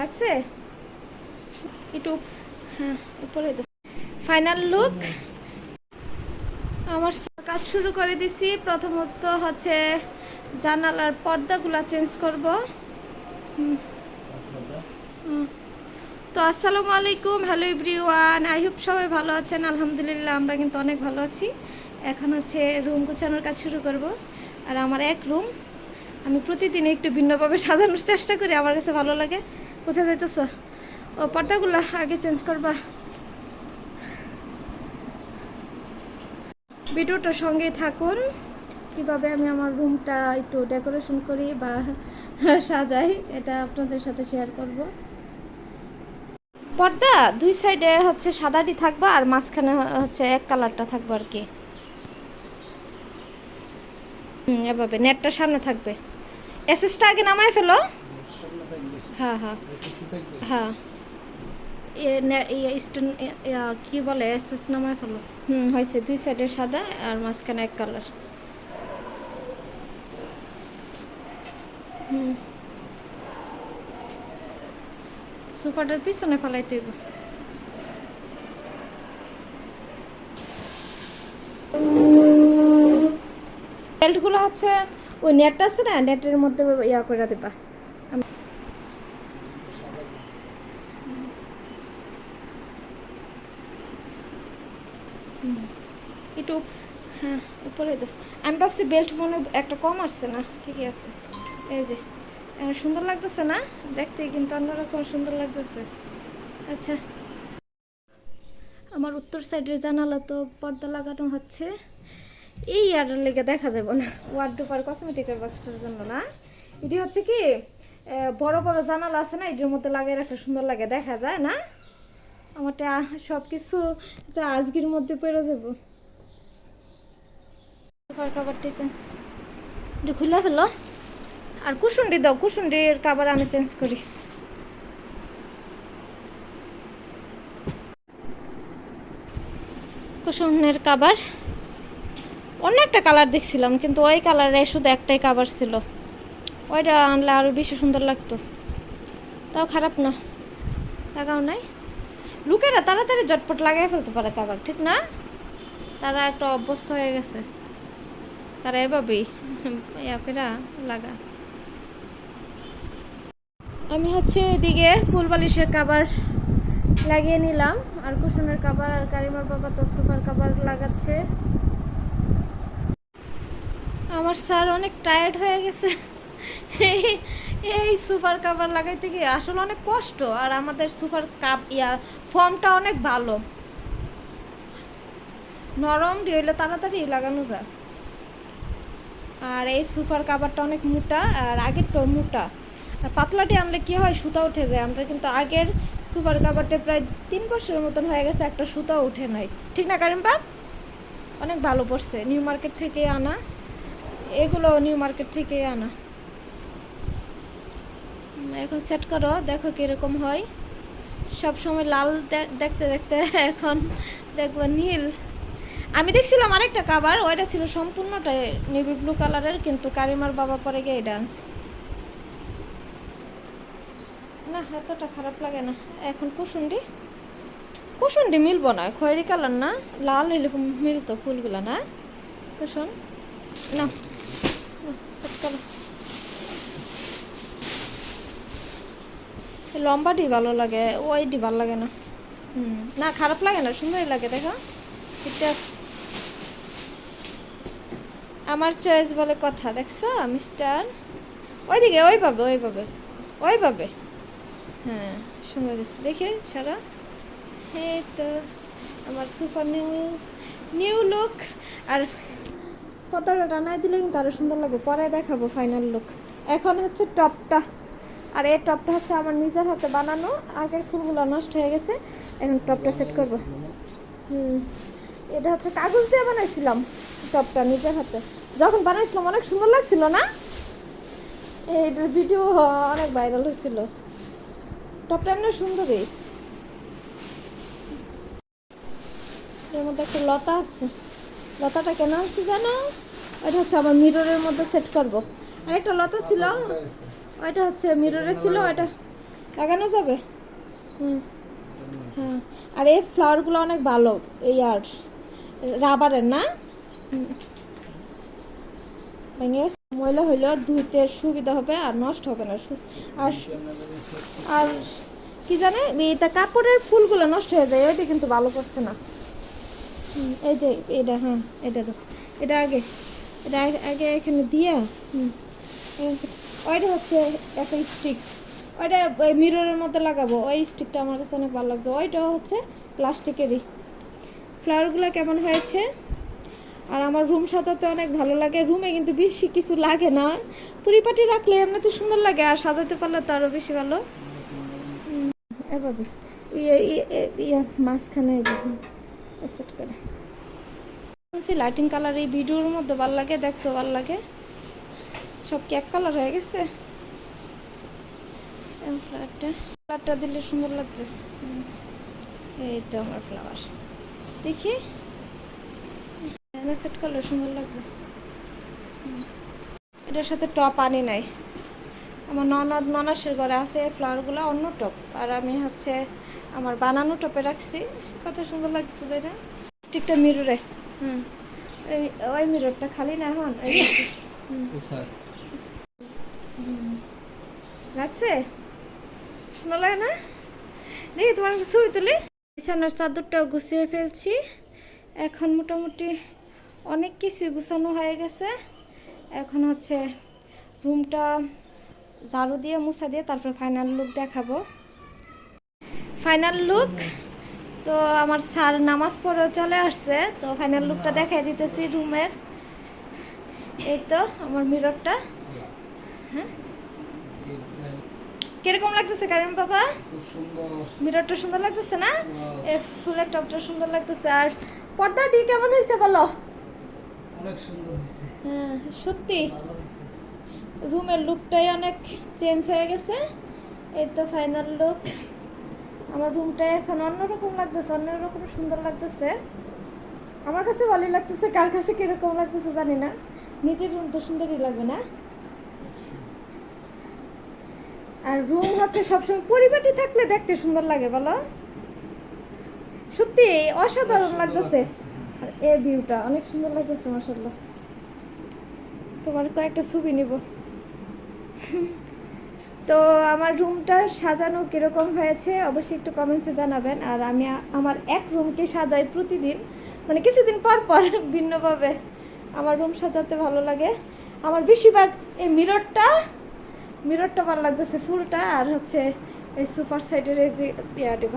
লাগছে? একটু হ্যাঁ উপরে ফাইনাল লুক আমার কাজ শুরু করে দিছি। প্রথমত হচ্ছে জানালার পর্দাগুলো চেঞ্জ করব। তো আসসালামু আলাইকুম। হ্যালো এভরিওয়ান আই হোপ সবাই ভালো আছেন। আলহামদুলিল্লাহ, আমরা কিন্তু অনেক ভালো আছি। এখন হচ্ছে রুম গুছানোর কাজ শুরু করব। আর আমার এক রুম আমি প্রতিদিন একটু ভিন্নভাবে সাজানোর চেষ্টা করি। আমার কাছে ভালো লাগে। কোথায় যাইতেছ? ও, পর্দাগুলো আগে চেঞ্জ করবা। ভিডিওটার সঙ্গেই থাকুন। কীভাবে আমি আমার রুমটা একটু ডেকোরেশন করি বা সাজাই, এটা আপনাদের সাথে শেয়ার করব। পর্দা, দুই সাইডে হচ্ছে সাদাটি থাকবে আর মাঝখানে হচ্ছে এক কালারটা থাকবে আর কি। এভাবে, নেটটা সামনে থাকবে। এসএসটা আগে নামায় ফেলো। হ্যাঁ হ্যাঁ। হ্যাঁ। কি বলে, এসএস নামায় ফেলো। হুম, হয়েছে। দুই সাইডে সাদা আর মাঝখানে এক কালার সোফাটার পিছনে ফেলাইতে হইব। বেল্টগুলো হচ্ছে, ওই নেটটা আছে না? নেটের মধ্যে ইয়া করে দেবা আমি- হুম। একটু হ্যাঁ উপরে দাও আমি ভাবছি বেল্ট মনে একটা কম আসছে না, ঠিকই আছে। এই যে সুন্দর লাগতেছে না? দেখতে কিন্তু অন্যরকম সুন্দর লাগতেছে। আচ্ছা। আমার উত্তর সাইডের জানালা তো পর্দা লাগানো হচ্ছে। এই আর লেগে দেখা যাবে না। ওয়ার্ডরোব আর কসমেটিকের বক্সটার জন্য না? এটি হচ্ছে কি? বড় বড় জানালা আছে না, এটির মধ্যে লাগিয়ে রাখলে সুন্দর লাগে, দেখা যায় না? আমারটা সব কিছু আজকের মধ্যে পেরে যাব। কাভারটি চেঞ্জ খুলে ফেলো। আর কুসুন্ডি দাও, কুসুন্ডির কাবার আমি চেঞ্জ করি। কুসুনের কাবার অন্য একটা কালার দেখছিলাম, কিন্তু ওই কালারে শুধু একটাই কাবার ছিল। ওইটা আনলে আরও বেশি সুন্দর লাগতো। তাও খারাপ না। লাগাও নাই। লোকেরা তাড়াতাড়ি জটপট লাগাই ফেলতে পারে কাবার ঠিক না? তারা একটা অভ্যস্ত হয়ে গেছে। তারা এভাবেই ইয়া করে লাগা। আমি হচ্ছে এদিকে কুলবালিশের কাবার লাগিয়ে নিলাম। আর কুশনের কাবার আর কারিমার বাবা তো সুপার কাবার লাগাচ্ছে। আমার স্যার অনেক টায়ার্ড হয়ে গেছে। এই- সুপার কাভার লাগাইতে গিয়ে আসলে অনেক কষ্ট, আর আমাদের সুপার কাপ ইয়া, ফর্মটা অনেক ভালো। নরম হইলে তাড়াতাড়ি লাগানো যায়। আর এই সুপার কাভারটা অনেক মোটা, আর আগেরটাও মোটা। আর পাতলাটি আনলে কি হয়, সুতা উঠে যায়। আমরা কিন্তু আগের সুপার কাভারটা প্রায় তিন বছরের মতন হয়ে গেছে, একটা সুতাও উঠে নাই। ঠিক না কারিম বাপ অনেক ভালো পড়ছে। নিউ মার্কেট থেকে আনা। এগুলো নিউ মার্কেট থেকে আনা। এখন সেট করো, দেখো কীরকম হয়। সব সময় লাল দেখতে দেখতে এখন দেখব নীল। আমি দেখছিলাম আরেকটা কাবার ওইটা ছিল সম্পূর্ণটা নেভি ব্লু কালারের কিন্তু কারিমার বাবা পরে গিয়ে আনছে না, এতটা খারাপ লাগে না। এখন কুসুন্ডি। কুসুন্ডি মিলবো না, খয়েরি কালার না, লাল হইলে মিলতো ফুলগুলো না। কুসুন না সেট করো। লম্বাটি ভালো লাগে ওইটি ভালো লাগে না। হুম, না, খারাপ লাগে না, সুন্দরই লাগে দেখো আছে। আমার চয়েস বলে কথা, দেখছ মিস্টার ওইদিকে, ওইভাবে ওই পাবে হ্যাঁ সুন্দর হয়েছে। দেখে, সারা। এই তো, আমার সুপার নিউ নিউ লুক আর পতাকা টানায় দিলে কিন্তু আরও সুন্দর লাগবে। পরে দেখাবো ফাইনাল লুক এখন হচ্ছে টপটা আর এই টপটা হচ্ছে আমার নিজের হাতে বানানো। আগের ফুলগুলো নষ্ট হয়ে গেছে, এখন টপটা সেট করব। হুম, এটা হচ্ছে কাগজ দিয়ে বানাইছিলাম টপটা নিজের হাতে। যখন বানাইছিলাম অনেক সুন্দর লাগছিল না? এইটার ভিডিও অনেক ভাইরাল হয়েছিল। টপটা এমনি সুন্দরই। এর মধ্যে একটা লতা আছে। লতাটা কেন আছে জানো? এটা হচ্ছে আমার মিররের মধ্যে সেট করব। আরেকটা লতা ছিল। ওইটা হচ্ছে মিররে ছিল, ওইটা লাগানো যাবে? হুম। হ্যাঁ আর এই ফ্লাওয়ারগুলো অনেক ভালো, এই আর রাবারের না। ভেঙে ময়লা হইলেও ধুইতে সুবিধা হবে আর নষ্ট হবে না। আর আর কি জানে এটা কাপড়ের ফুলগুলো নষ্ট হয়ে যায় ওইটা কিন্তু ভালো করছে না। এই যে এটা হ্যাঁ এটা তো। এটা আগে, এটা আগে- এখানে দিয়া, হুম ওইটা হচ্ছে একটা স্টিক ওইটা ওই মিররের মধ্যে লাগাবো। ওই স্টিকটা আমার কাছে অনেক ভালো লাগছে। ওইটাও হচ্ছে প্লাস্টিকেরই ফ্লাওয়ারগুলো কেমন হয়েছে? আর আমার রুম সাজাতে অনেক ভালো লাগে। রুমে কিন্তু বেশি কিছু লাগে না। পরিপাটি রাখলে এমনি তো সুন্দর লাগে। আর সাজাতে পারলে তো আরও বেশি ভালো। এভাবে। ইয়ে ইয়ে ইয়ে- মাঝখানে সেট করে। লাইটিং কালার এই ভিডিওর মধ্যে ভালো লাগে দেখতে ভালো লাগে। সব কি এক কালার হয়ে গেছে? ফ্লাওয়ারটা ফ্লাওয়ারটা দিলে সুন্দর লাগবে। এই তো আমার ফ্লাওয়ার দেখি। সেট করলে সুন্দর লাগবে। এটার সাথে টপ আনি নাই। আমার ননদ ননাসের ঘরে আছে ফ্লাওয়ারগুলো অন্য টপ আর আমি হচ্ছে আমার বানানো টপে রাখছি। কত সুন্দর লাগছে এটা। স্টিকটা মিররে হুম। এই ওই মিররটা খালি না এখন? কোথায়। লাগছে? সুন্দর লাগে না? দেখি তোমার ছবি তুলি। বিছানার চাদরটাও গুছিয়ে ফেলছি। এখন মোটামুটি অনেক কিছু গুছানো হয়ে গেছে। এখন হচ্ছে রুমটা ঝাড়ু দিয়ে, মুছা দিয়ে তারপর ফাইনাল লুক দেখাবো। ফাইনাল লুক তো আমার স্যার নামাজ পড়ে চলে আসছে, তো ফাইনাল লুকটা দেখাই দিতেছি রুমের। এই তো, আমার মিররটা হ্যাঁ? কীরকম লাগতেছে কারিম বাবা? মিররটা সুন্দর লাগতেছে না? এ ফুলের টপটা সুন্দর লাগতেছে। আর পর্দাটি কেমন হয়েছে বলো? অনেক সুন্দর হয়েছে। হ্যাঁ সত্যি। রুমের লুকটাই অনেক চেঞ্জ হয়ে গেছে। এই তো ফাইনাল লুক। আমার রুমটা এখন অন্যরকম লাগতেছে অন্যরকম সুন্দর লাগতেছে। আমার কাছে ভালোই লাগতেছে কার কাছে কীরকম লাগতেছে জানি না। নিজের রুম তো সুন্দরই লাগবে না। আর রুম হচ্ছে সবসময় পরিপাটি থাকলে দেখতে সুন্দর লাগে বলো? সত্যি অসাধারণ লাগতেছে। আর এ ভিউটা অনেক সুন্দর লাগতেছে মাসাল্লাহ তোমার কয়েকটা ছবি নিব। তো আমার রুমটা সাজানো কীরকম হয়েছে অবশ্যই একটু কমেন্টসে জানাবেন। আর আমি আমার এক রুমকে সাজাই প্রতিদিন মানে কিছুদিন পর পর ভিন্নভাবে আমার রুম সাজাতে ভালো লাগে। আমার বেশিরভাগ এই মিররটা মিররটা ভালো লাগতেছে ফুলটা আর হচ্ছে এই সুপার সাইডের এই যে ইয়াটি